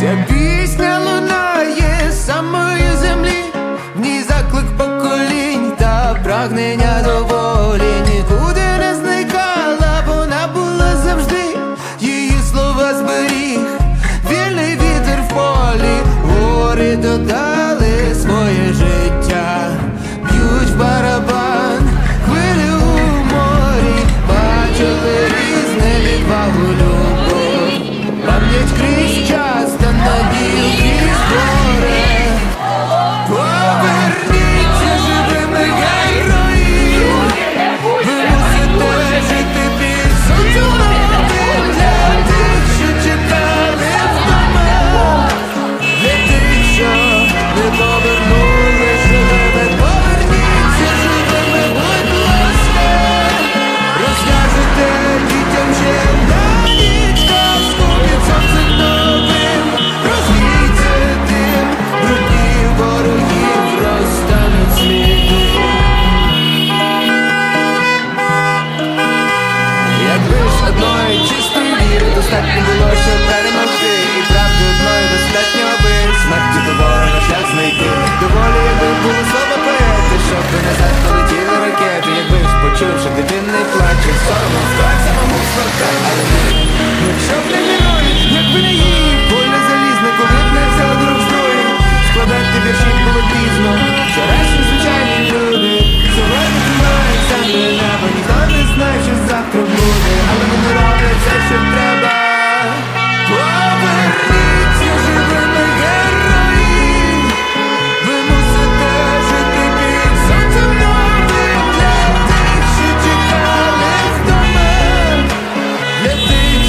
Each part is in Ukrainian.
Ця пісня лунає з самої землі, в ній заклик поколінь та прагнення до волі нікуди не зникала, вона була завжди, її слова зберіг, вільний вітер в полі, гори додай. Church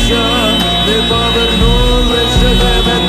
життя не повернули живими.